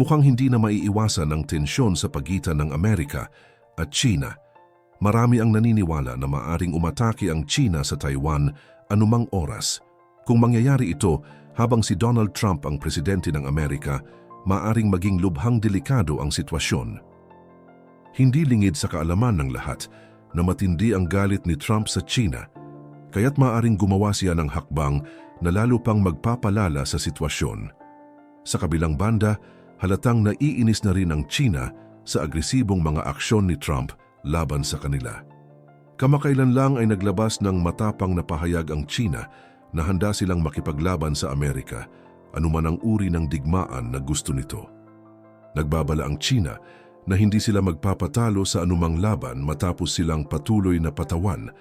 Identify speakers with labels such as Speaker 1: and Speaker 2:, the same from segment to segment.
Speaker 1: mukhang hindi na maiiwasan ang tensyon sa pagitan ng Amerika at China. Marami ang naniniwala na maaring umatake ang China sa Taiwan anumang oras. Kung mangyayari ito habang si Donald Trump ang presidente ng Amerika, maaring maging lubhang delikado ang sitwasyon. Hindi lingid sa kaalaman ng lahat na matindi ang galit ni Trump sa China, kaya't maaring gumawa siya ng hakbang na lalo pang magpapalala sa sitwasyon. Sa kabilang banda, halatang naiinis na rin ang China sa agresibong mga aksyon ni Trump laban sa kanila. Kamakailan lang ay naglabas ng matapang na pahayag ang China na handa silang makipaglaban sa Amerika, anuman ang uri ng digmaan na gusto nito. Nagbabala ang China na hindi sila magpapatalo sa anumang laban matapos silang patuloy na patawan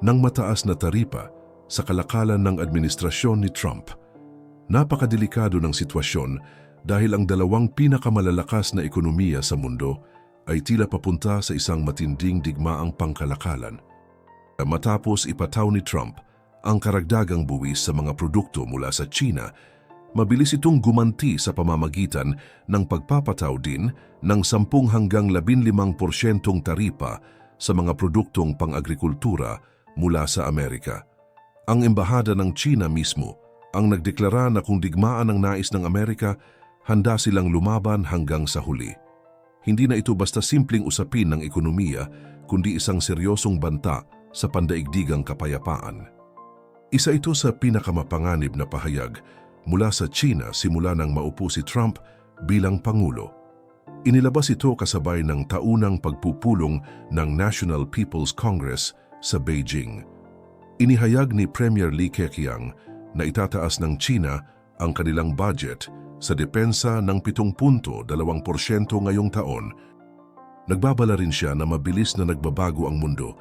Speaker 1: ng mataas na taripa sa kalakalan ng administrasyon ni Trump. Napakadelikado ng sitwasyon dahil ang dalawang pinakamalalakas na ekonomiya sa mundo ay tila papunta sa isang matinding digmaang pangkalakalan. Matapos ipataw ni Trump ang karagdagang buwis sa mga produkto mula sa China, mabilis itong gumanti sa pamamagitan ng pagpapataw din ng 10 hanggang 15 porsyentong taripa sa mga produktong pang-agrikultura mula sa Amerika. Ang embahada ng China mismo ang nagdeklara na kung digmaan ang nais ng Amerika, handa silang lumaban hanggang sa huli. Hindi na ito basta simpleng usapin ng ekonomiya, kundi isang seryosong banta sa pandaigdigang kapayapaan. Isa ito sa pinakamapanganib na pahayag mula sa China simula nang maupo si Trump bilang Pangulo. Inilabas ito kasabay ng taunang pagpupulong ng National People's Congress sa Beijing. Inihayag ni Premier Li Keqiang na itataas ng China ang kanilang budget sa depensa ng 7.2% ngayong taon. Nagbabala rin siya na mabilis na nagbabago ang mundo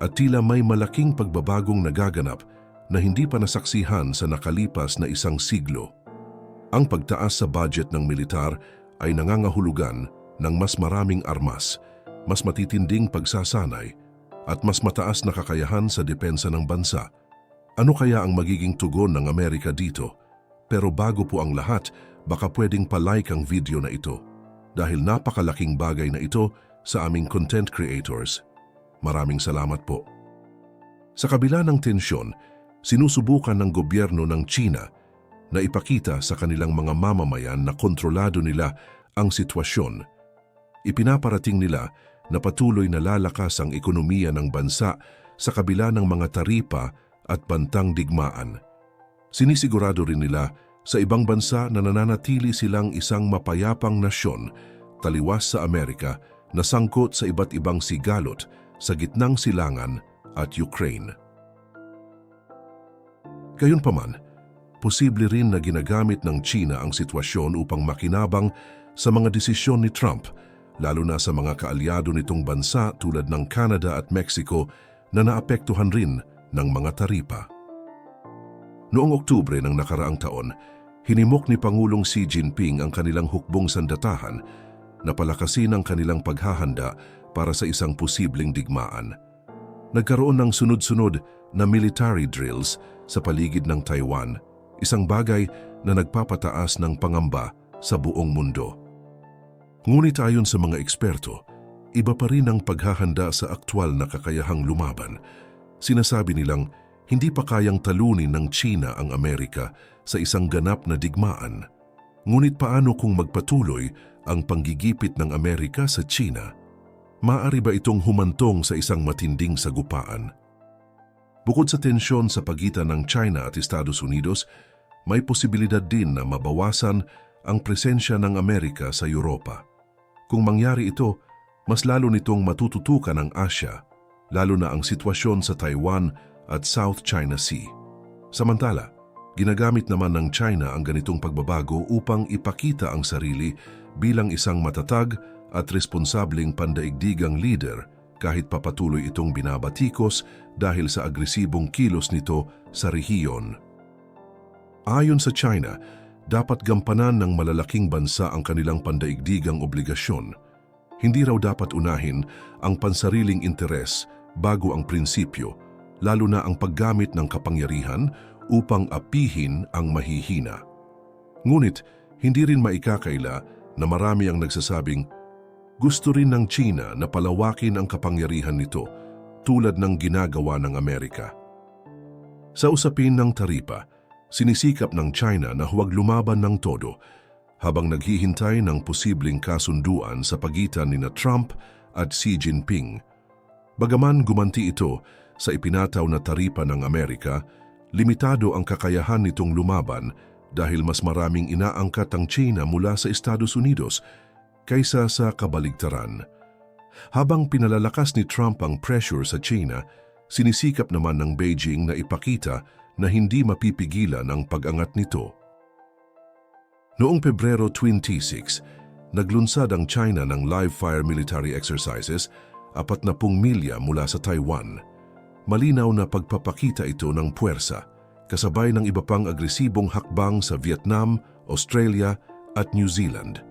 Speaker 1: at tila may malaking pagbabagong nagaganap na hindi pa nasaksihan sa nakalipas na isang siglo. Ang pagtaas sa budget ng militar ay nangangahulugan ng mas maraming armas, mas matitinding pagsasanay at mas mataas na kakayahan sa depensa ng bansa. Ano kaya ang magiging tugon ng Amerika dito? Pero bago po ang lahat, baka pwedeng palike ang video na ito dahil napakalaking bagay na ito sa aming content creators. Maraming salamat po. Sa kabila ng tensyon, sinusubukan ng gobyerno ng China na ipakita sa kanilang mga mamamayan na kontrolado nila ang sitwasyon. Ipinaparating nila na patuloy na lalakas ang ekonomiya ng bansa sa kabila ng mga taripa at bantang digmaan. Sinisigurado rin nila sa ibang bansa na nananatili silang isang mapayapang nasyon taliwas sa Amerika na sangkot sa iba't ibang sigalot sa gitnang silangan at Ukraine. Gayunpaman, posible rin na ginagamit ng China ang sitwasyon upang makinabang sa mga desisyon ni Trump, lalo na sa mga kaalyado nitong bansa tulad ng Canada at Mexico na naapektuhan rin ng mga taripa. Noong Oktubre ng nakaraang taon, hinimok ni Pangulong Xi Jinping ang kanilang hukbong sandatahan na palakasin ang kanilang paghahanda para sa isang posibleng digmaan. Nagkaroon ng sunod-sunod na military drills sa paligid ng Taiwan, isang bagay na nagpapataas ng pangamba sa buong mundo. Ngunit ayon sa mga eksperto, iba pa rin ang paghahanda sa aktwal na kakayahang lumaban. Sinasabi nilang hindi pa kayang talunin ng China ang Amerika sa isang ganap na digmaan. Ngunit paano kung magpatuloy ang panggigipit ng Amerika sa China? Maari ba itong humantong sa isang matinding sagupaan? Bukod sa tensyon sa pagitan ng China at Estados Unidos, may posibilidad din na mabawasan ang presensya ng Amerika sa Europa. Kung mangyari ito, mas lalo nitong matututukan ang Asya, lalo na ang sitwasyon sa Taiwan at South China Sea. Samantala, ginagamit naman ng China ang ganitong pagbabago upang ipakita ang sarili bilang isang matatag at responsableng pandaigdigang leader kahit papatuloy itong binabatikos dahil sa agresibong kilos nito sa rehiyon. Ayon sa China, dapat gampanan ng malalaking bansa ang kanilang pandaigdigang obligasyon. Hindi raw dapat unahin ang pansariling interes bago ang prinsipyo, lalo na ang paggamit ng kapangyarihan upang apihin ang mahihina. Ngunit, hindi rin maikakaila na marami ang nagsasabing gusto rin ng China na palawakin ang kapangyarihan nito tulad ng ginagawa ng Amerika. Sa usapin ng taripa, sinisikap ng China na huwag lumaban ng todo habang naghihintay ng posibleng kasunduan sa pagitan ni na Trump at Xi Jinping. Bagaman gumanti ito sa ipinataw na taripa ng Amerika, limitado ang kakayahan nitong lumaban dahil mas maraming inaangkat ang China mula sa Estados Unidos kaysa sa kabaligtaran. Habang pinalalakas ni Trump ang pressure sa China, sinisikap naman ng Beijing na ipakita na hindi mapipigilan ang pag-angat nito. Noong Pebrero 26, naglunsad ang China ng live-fire military exercises apat na pung milya mula sa Taiwan. Malinaw na pagpapakita ito ng puwersa, kasabay ng iba pang agresibong hakbang sa Vietnam, Australia at New Zealand.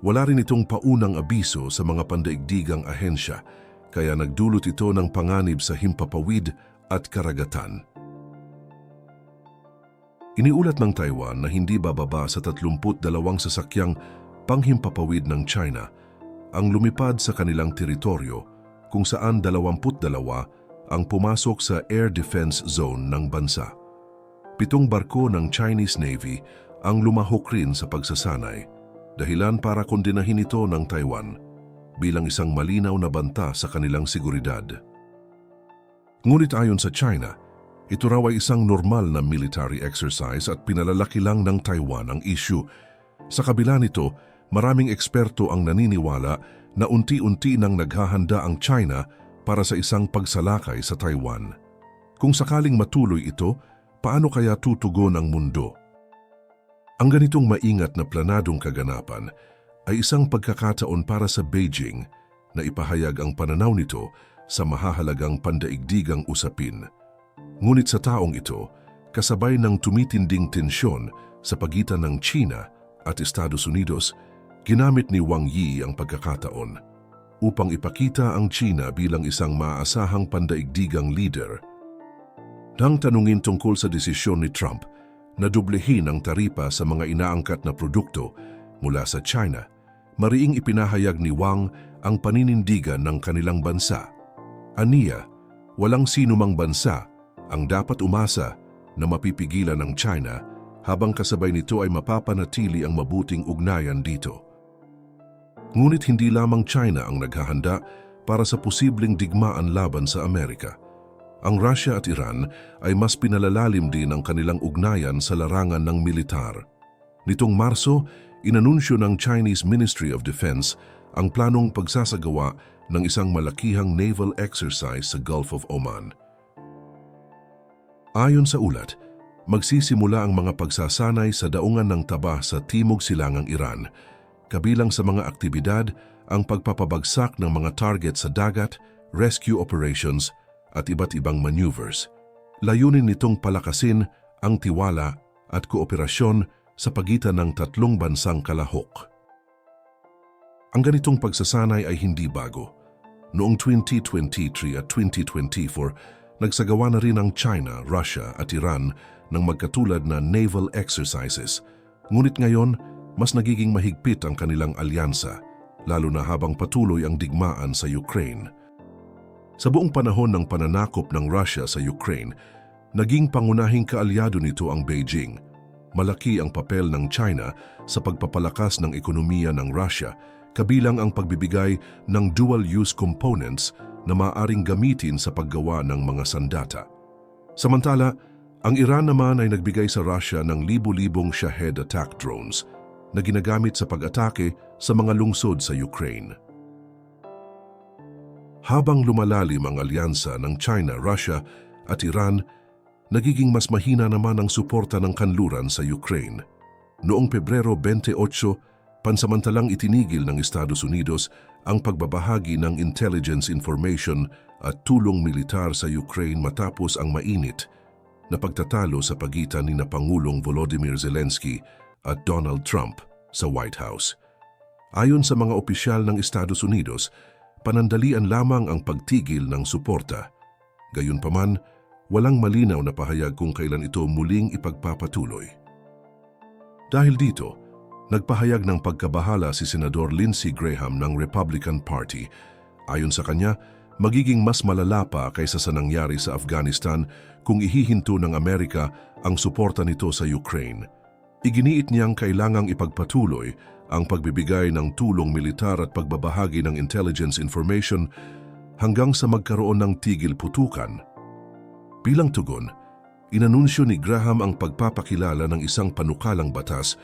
Speaker 1: Wala rin itong paunang abiso sa mga pandaigdigang ahensya, kaya nagdulot ito ng panganib sa himpapawid at karagatan. Iniulat ng Taiwan na hindi bababa sa 32 sasakyang panghimpapawid ng China ang lumipad sa kanilang teritoryo kung saan 22 ang pumasok sa air defense zone ng bansa. Pitong barko ng Chinese Navy ang lumahok rin sa pagsasanay, dahilan para kondinahin ito ng Taiwan bilang isang malinaw na banta sa kanilang seguridad. Ngunit ayon sa China, ito raw ay isang normal na military exercise at pinalalaki lang ng Taiwan ang issue. Sa kabila nito, maraming eksperto ang naniniwala na unti-unti nang naghahanda ang China para sa isang pagsalakay sa Taiwan. Kung sakaling matuloy ito, paano kaya tutugon ang mundo? Ang ganitong maingat na planadong kaganapan ay isang pagkakataon para sa Beijing na ipahayag ang pananaw nito sa mahahalagang pandaigdigang usapin. Ngunit sa taong ito, kasabay ng tumitinding tensyon sa pagitan ng China at Estados Unidos, ginamit ni Wang Yi ang pagkakataon upang ipakita ang China bilang isang maaasahang pandaigdigang leader. Nang tanungin tungkol sa desisyon ni Trump na dublehin ang taripa sa mga inaangkat na produkto mula sa China, mariing ipinahayag ni Wang ang paninindigan ng kanilang bansa. Aniya, walang sinumang bansa ang dapat umasa na mapipigilan ng China habang kasabay nito ay mapapanatili ang mabuting ugnayan dito. Ngunit hindi lamang China ang naghahanda para sa posibleng digmaan laban sa Amerika. Ang Russia at Iran ay mas pinalalalim din ang kanilang ugnayan sa larangan ng militar. Nitong Marso, inanunsyo ng Chinese Ministry of Defense ang planong pagsasagawa ng isang malakihang naval exercise sa Gulf of Oman. Ayon sa ulat, magsisimula ang mga pagsasanay sa daungan ng taba sa Timog Silangang Iran, kabilang sa mga aktibidad ang pagpapabagsak ng mga target sa dagat, rescue operations at iba't ibang maneuvers. Layunin nitong palakasin ang tiwala at kooperasyon sa pagitan ng tatlong bansang kalahok. Ang ganitong pagsasanay ay hindi bago. Noong 2023 at 2024, nagsagawa na rin ang China, Russia at Iran ng magkatulad na naval exercises. Ngunit ngayon, mas nagiging mahigpit ang kanilang alyansa, lalo na habang patuloy ang digmaan sa Ukraine. Sa buong panahon ng pananakop ng Russia sa Ukraine, naging pangunahing kaalyado nito ang Beijing. Malaki ang papel ng China sa pagpapalakas ng ekonomiya ng Russia, kabilang ang pagbibigay ng dual-use components na maaring gamitin sa paggawa ng mga sandata. Samantala, ang Iran naman ay nagbigay sa Russia ng libu-libong Shahed attack drones na ginagamit sa pag-atake sa mga lungsod sa Ukraine. Habang lumalalim ang alyansa ng China, Russia at Iran, nagiging mas mahina naman ang suporta ng kanluran sa Ukraine. Noong Pebrero 28, pansamantalang itinigil ng Estados Unidos ang pagbabahagi ng intelligence information at tulong militar sa Ukraine matapos ang mainit na pagtatalo sa pagitan ni na Pangulong Volodymyr Zelensky at Donald Trump sa White House. Ayon sa mga opisyal ng Estados Unidos, panandalian lamang ang pagtigil ng suporta. Gayunpaman, walang malinaw na pahayag kung kailan ito muling ipagpapatuloy. Dahil dito, Nagpahayag ng pagkabahala si Senador Lindsey Graham ng Republican Party. Ayon sa kanya, magiging mas malala pa kaysa sa nangyari sa Afghanistan kung ihihinto ng Amerika ang suporta nito sa Ukraine. Iginiit niyang kailangang ipagpatuloy ang pagbibigay ng tulong militar at pagbabahagi ng intelligence information hanggang sa magkaroon ng tigil putukan. Bilang tugon, inanunsyo ni Graham ang pagpapakilala ng isang panukalang batas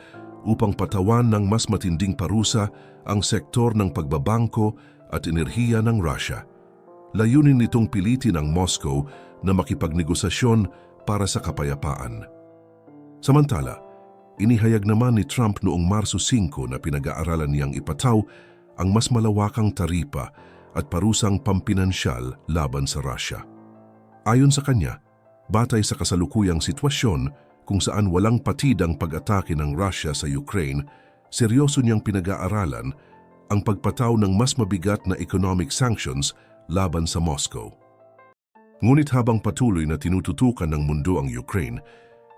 Speaker 1: upang patawan ng mas matinding parusa ang sektor ng pagbabangko at enerhiya ng Russia. Layunin nitong pilitin ang Moscow na makipagnegosasyon para sa kapayapaan. Samantala, inihayag naman ni Trump noong Marso 5 na pinag-aaralan niyang ipataw ang mas malawakang taripa at parusang pampinansyal laban sa Russia. Ayon sa kanya, batay sa kasalukuyang sitwasyon kung saan walang patid ang pag-atake ng Russia sa Ukraine, seryoso niyang pinag-aaralan ang pagpataw ng mas mabigat na economic sanctions laban sa Moscow. Ngunit habang patuloy na tinututukan ng mundo ang Ukraine,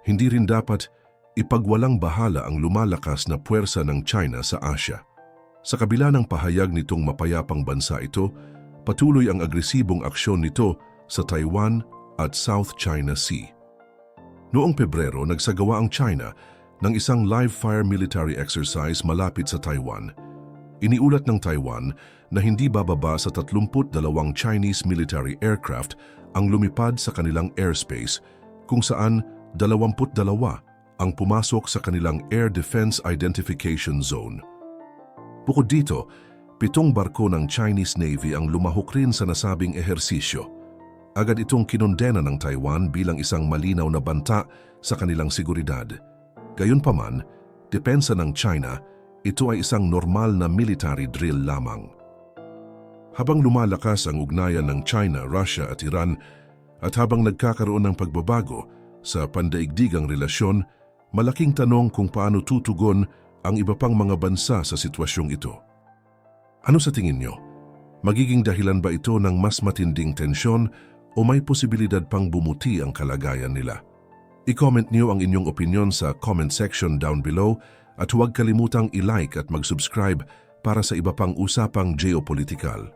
Speaker 1: hindi rin dapat ipagwalang bahala ang lumalakas na puwersa ng China sa Asia. Sa kabila ng pahayag nitong mapayapang bansa ito, patuloy ang agresibong aksyon nito sa Taiwan at South China Sea. Noong Pebrero, nagsagawa ang China ng isang live-fire military exercise malapit sa Taiwan. Iniulat ng Taiwan na hindi bababa sa 32 Chinese military aircraft ang lumipad sa kanilang airspace kung saan 22 ang pumasok sa kanilang Air Defense Identification Zone. Bukod dito, pitong barko ng Chinese Navy ang lumahok rin sa nasabing ehersisyo. Agad itong kinondena ng Taiwan bilang isang malinaw na banta sa kanilang seguridad. Gayunpaman, depensa ng China, ito ay isang normal na military drill lamang. Habang lumalakas ang ugnayan ng China, Russia at Iran at habang nagkakaroon ng pagbabago sa pandaigdigang relasyon, malaking tanong kung paano tutugon ang iba pang mga bansa sa sitwasyong ito. Ano sa tingin nyo? Magiging dahilan ba ito ng mas matinding tensyon o may posibilidad pang bumuti ang kalagayan nila? I-comment niyo ang inyong opinion sa comment section down below at huwag kalimutang i-like at mag-subscribe para sa iba pang usapang geopolitikal.